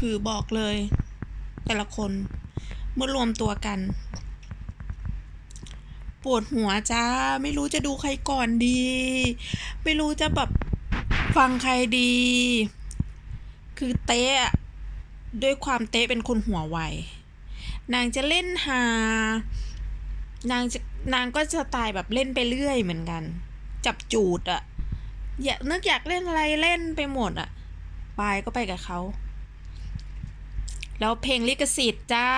คือบอกเลย แต่ละคนเมื่อรวมตัวกัน ปวดหัวจ้า ไม่รู้จะดูใครก่อนดี ไม่รู้จะแบบฟังใครดี คือเต๊ะด้วยความเต๊ะเป็นคนหัวไวนางจะเล่นหานางจะนางก็จะตายแบบเล่นไปเรื่อยเหมือนกัน จับจูดอะอยากนึกอยากเล่นอะไรเล่นไปหมดอะปายก็ไปกับเขา แล้วเพลงลิขสิทธิ์จ้า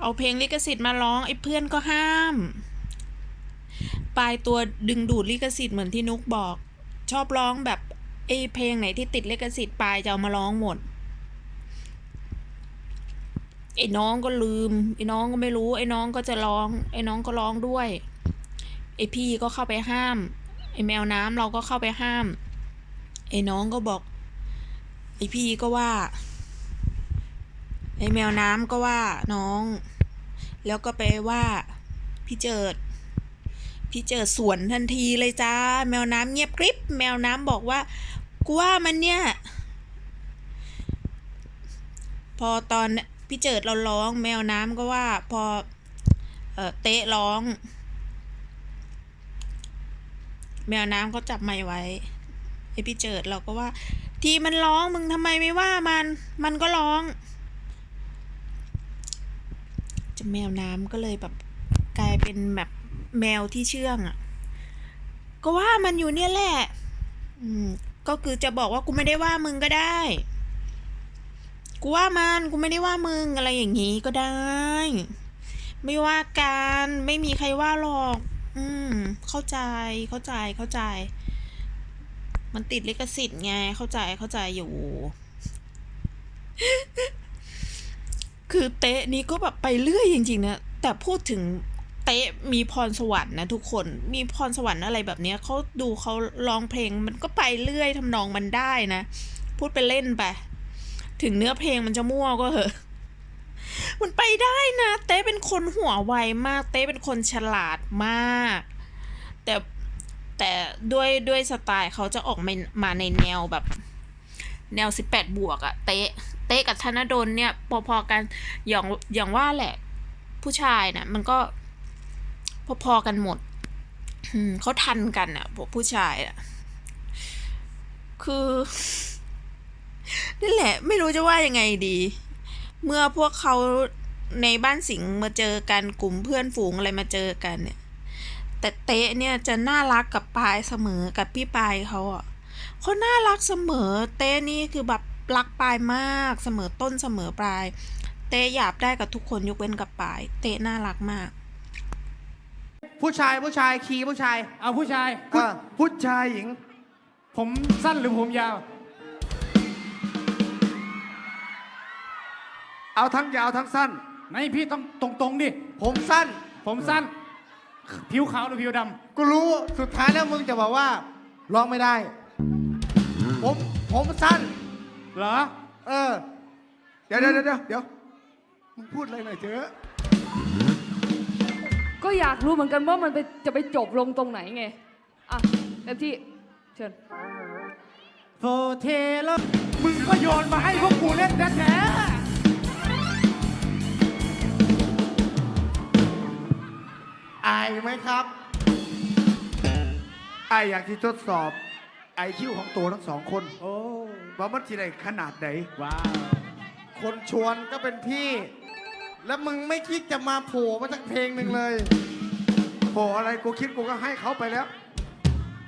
เอาเพลงลิขสิทธิ์มาร้องไอ้เพื่อนก็ห้าม ปลายตัวดึงดูดลิขสิทธิ์เหมือนที่นุกบอก ชอบร้องแบบไอ้เพลงไหนที่ติดลิขสิทธิ์ปลายจะเอามาร้องหมดไอ้น้องก็ลืมไอ้น้องก็ไม่รู้ไอ้น้องก็จะร้องไอ้น้องก็ร้องด้วยไอ้พี่ก็เข้าไปห้ามไอ้แมวน้ำเราก็เข้าไปห้ามไอ้น้องก็บอก อ้พี่ก็ว่า ไอ้แมวน้ำก็ว่าน้อง แล้วก็ไปว่าพี่เจิด พี่เจิดสวนทันทีเลยจ้า แมวน้ำเงียบกริบ แมวน้ำบอกว่ากูว่ามันเนี่ย พอตอนพี่เจิดเราร้อง แมวน้ำก็ว่า พอเออเตะร้อง แมวน้ำก็จับไม้ไว้ไอพี่เจิดเราก็ว่า ทีมันร้องมึงทำไมไม่ว่ามัน มันก็ร้องจะแมวน้ำก็เลยแบบกลายเป็นแบบแมวที่เชื่องอะ่ะ ก็ว่ามันอยู่เนี่ยแหละ อืม ก็คือจะบอกว่ากูไม่ได้ว่ามึงก็ได้ กูว่ามันกูไม่ได้ว่ามึงอะไรอย่างนี้ก็ได้ ไม่ว่ากันไม่มีใครว่าหรอก อืม เข้าใจเข้าใจเข้าใจ มันติดลิขสิทธิ์ไง เข้าใจเข้าใจอยู่ คือเตะนี้ก็แบบไปเรื่อยจริง ๆ นะ แต่พูดถึงเตะมีพรสวรรค์นะทุกคน มีพรสวรรค์อะไรแบบเนี้ยเขาดูเขาร้องเพลงมันก็ไปเรื่อยทำนองมันได้นะ พูดไปเล่นไป ถึงเนื้อเพลงมันจะมั่วก็เหอะมันไปได้นะ เต้เป็นคนหัวไวมาก เต้เป็นคนฉลาดมาก แต่ด้วยด้วยสไตล์เขาจะออกมามาในแนวแบบ แนวสิบแปดบวกอะเตะเตะกับธนดลเนี่ยพอๆกันอย่างอย่างว่าแหละ ผู้ชายน่ะ มันก็พอๆกันหมดเขาทันกันอะพวกผู้ชายอะคือนั่นแหละ ไม่รู้จะว่ายังไงดี เมื่อพวกเขาในบ้านสิงห์มาเจอกันกลุ่มเพื่อนฝูงอะไรมาเจอกันเนี่ย แต่เต๊ะเนี่ยจะน่ารักกับปายเสมอกับพี่ปายเขาอะเขาน่ารักเสมอ เต้นี่คือแบบรักปายมากเสมอต้นเสมอปลาย เต้หยาบได้กับทุกคนยกเว้นกับปาย เต้น่ารักมาก ผู้ชายผู้ชายคีย์ผู้ชายเอาผู้ชายเออผู้ชายหญิง ผมสั้นหรือผมยาว เอาทั้งยาวทั้งสั้น ไม่พี่ต้องตรงๆดิ ผมสั้น ผมสั้น ผิวขาวหรือผิวดกูรู้สุดท้ายแล้วมึงจะบอกว่าร้องไม่ได้ ผมผมสั้นำเหรอ เออ เดี๋ยวเดี๋ยวเดี๋ยวเดี๋ยวมึงพูดอะไรหน่อยเถอะก็อยากรู้เหมือนกันว่ามันไปจะไปจบลงตรงไหนไง อะเต็มที่เชิญโฟเทลมึงก็โยนมาให้พวกกูเล่นแท้ อายไหมครับอายอยากที่ทดสอบไอคิวของตัวทั้งสองคนๆโอ้ ว่ามันที่ไหนขนาดไหน ว้าว คนชวนก็เป็นพี่ แล้วมึงไม่คิดจะมาโผล่มาสักเพลงหนึ่งเลย โผล่อะไรกูคิดกูก็ให้เขาไปแล้ว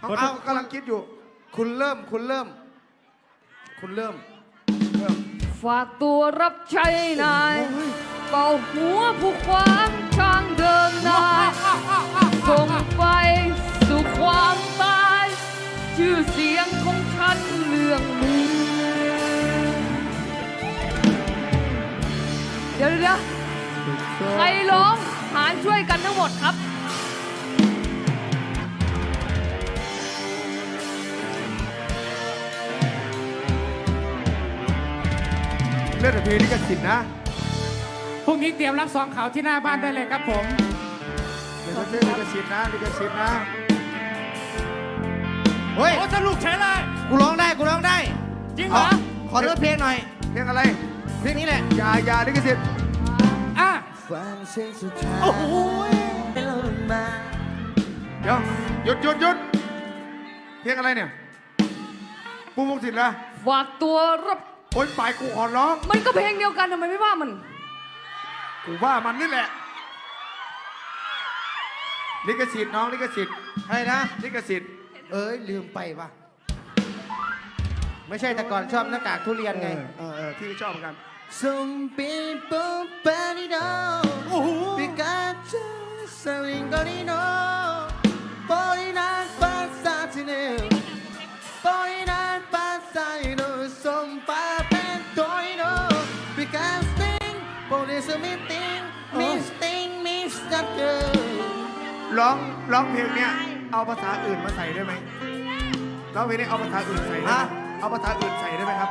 เอาเอากำลังคิดอยู่ คุณเริ่มคุณเริ่ม คุณเริ่มเริ่มฝากตัวรับใช้นาย เป่าหัวผู้ขวางทางเดินนายส่งไปสู่ความตาย ชื่อเสียงของฉันเรื่องลือเดี๋ยวเดี๋ยวใครร้องหารช่วยกันทั้งหมดครับ เล่นแต่เพลงนี้ก็สิทธิ์นะ พรุ่งนี้เตรียมรับซองขาวที่หน้าบ้านได้เลยครับผมเล่นแต่เพลงลิขสิทธิ์นะลิขสิทธิ์นะ เฮ้ย โอ้สนุกใช่เลยกูร้องได้ กูร้องได้จริงเหรอขขอเลือกเพลงหน่อย เพลงอะไร เพลงนี้แหละ อย่าอย่าลิขสิทธิ์อะฟังเสียงสุดท้ายโอ้โหให้เรามาเดี๋ยวหยุดหยุดหยุดเพลงอะไรเนี่ยปูพงศิษฐ์ละฝากตัวรับ โอ๊ยปลายกูขอร้อง มันก็เพลงเดียวกันทำไมไม่ว่ามัน กูว่ามันนี่แหละ ลิขสิทธิ์น้องลิขสิทธิ์อะไรนะ ลิขสิทธิ์เอ้ยลืมไปว่ะไม่ใช่แต่ก่อนชอบหน้ากากทุเรียนไง เออเออที่ชอบเหมือนกัน Some people burn it out โอ้โห Because just something going on Falling out Police meeting Miss thing Miss that girl ร้องร้องเพลงเนี้ยเอาภาษาอื่นมาใส่ได้ไหมร้องเพลงนี้เอาภาษาอื่นใส่ได้ไหมฮะเอาภาษาอื่นใส่ได้ไหมครับ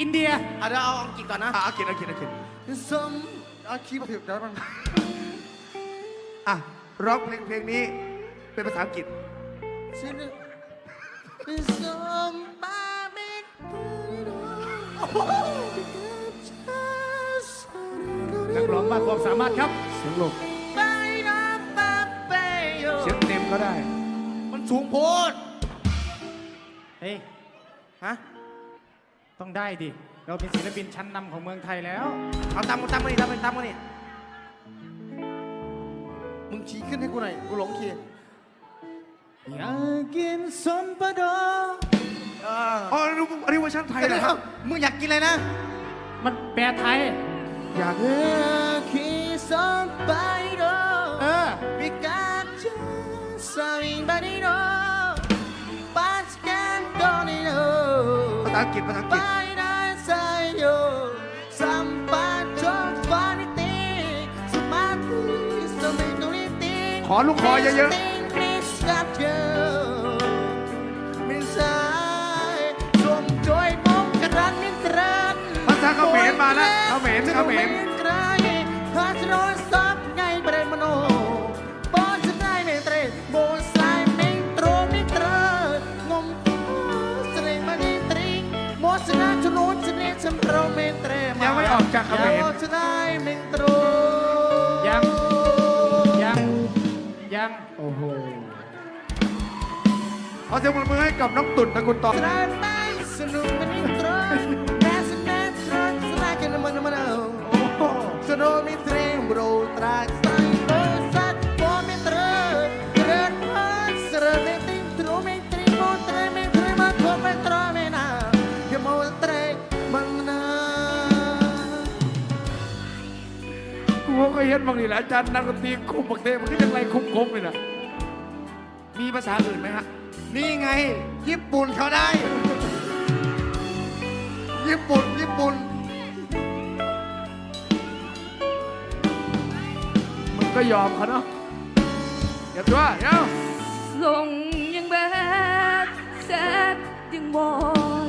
อินเดียอะเดี๋ยวเอาอังกฤษก่อนนะอะอังกฤษอังกฤษอังกฤษ Some เอาคีย์มาถึงแล้วมันอะร้องเพลงเพลงนี้เป็นภาษาอังกฤษ Some papen toino นัก ร้องมากความสามารถครับ เสียงลง Baila papel เสียงเต็มก็ได้ มันสูงโพดเฮ้ย ฮะ ต้องได้ดิ เราเป็นศิลปินชั้นนำของเมืองไทยแล้ว เอาตามมาตามมานี่ตามมาตามมานี่มึงชี้ขึ้นให้กูหน่อย กูหลงคีย์อยากกินสมปะดออ๋ออันนี้อันนี้เวอร์ชันไทยเดี๋ยวนะครับ มึงอยากกินอะไรนะ มันแปลไทย อยาก Kiss on by เออ Pikachu Something by the But can don't ภาษา know อังกฤษภาษาอังกฤษ By the side yo Sampai jump funny thing Semati Something to thing ขอลูกคอเยอะ Miss that you Miss I สวมจอยมองกระนิตรันภาษาเขมรมาแล้วเข มรเขมรไกรหาจะโดนซับไงเบรมโนบอลจะได้ไม่เตรโบสไลมิงตรมิตรงมสเรงมานิตริงโมสนาจะรู้จะเนฉันโปรเมเตรยังไม่ออกจากเขมรโบจะได้มิงตรยังยังยังโอ้โหเอาเสียงปรบมือให้กับน้องตุ่นนะคุณต่อจะ กูก็เห็นบางทีแหละอาจารย์นักดนตรีคุมบักเทมันก็ยังไรคุมคมเลยนะมีภาษาอื่นไหมฮะนี่ไง ญี่ปุ่นเขาได้ ญี่ปุ่น ญี่ปุ่นมึงก็ยอมเขาเนาะเดี๋ยวด้วยเดี๋ยวส่งยังแบดแซดยังบอย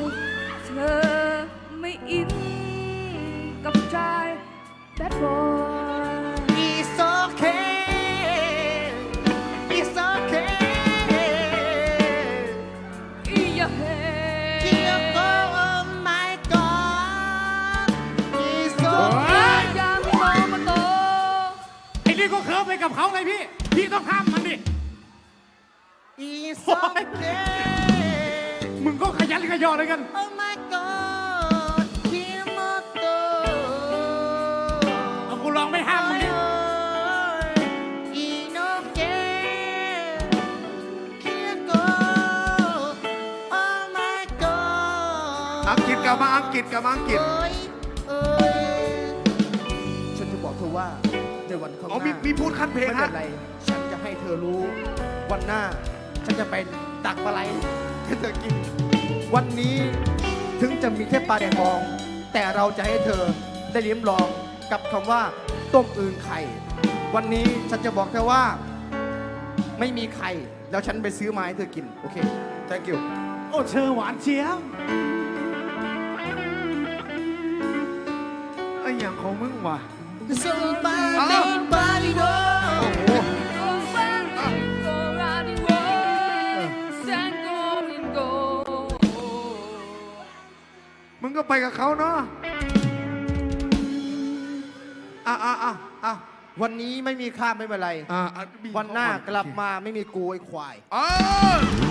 เธอไม่อินกับใจแบดบอย เขาไงพี่ พี่ต้องห้ามมันดิ อีสโอเคมึงก็ขยันขยอเลยกัน Oh my god คิโมโตเอากูลองไม่ห้ามมึงดิ อีโนเกคิโก Oh my god อังกฤษกลับมาอังกฤษกลับมาอังกฤษเอ้ยเอ้ย ฉันจะบอกเธอว่า ในวันข้างหอ๋อน้ามีมีพูดขั้นเพลงไม่ฮะเป็นไร ฉันจะให้เธอรู้วันหน้า ฉันจะไปตักปลาไหลให้เธอกิน วันนี้ถึงจะมีแค่ปลาแดงมอง แต่เราจะให้เธอได้ลิ้มลองกับคำว่าต้มอึ่งไข่ วันนี้ฉันจะบอกแค่ว่าไม่มีไข่แล้วฉันไปซื้อมาให้เธอกิน โอเค thank you โอ้เธอหวานเชียวไอ้อย่างของมึงว่ะ สุปาเต็งบาลิโดโอ้โหโกแฟนโกราดิโวแซงโกอินโกงก็ไปกับเขาเนาะอะอะอะอะวันนี้ไม่มีข้าไม่เป็นไร อะอะมีวันหน้าเขกลับมาไม่มีกูไอ้ควาย เออ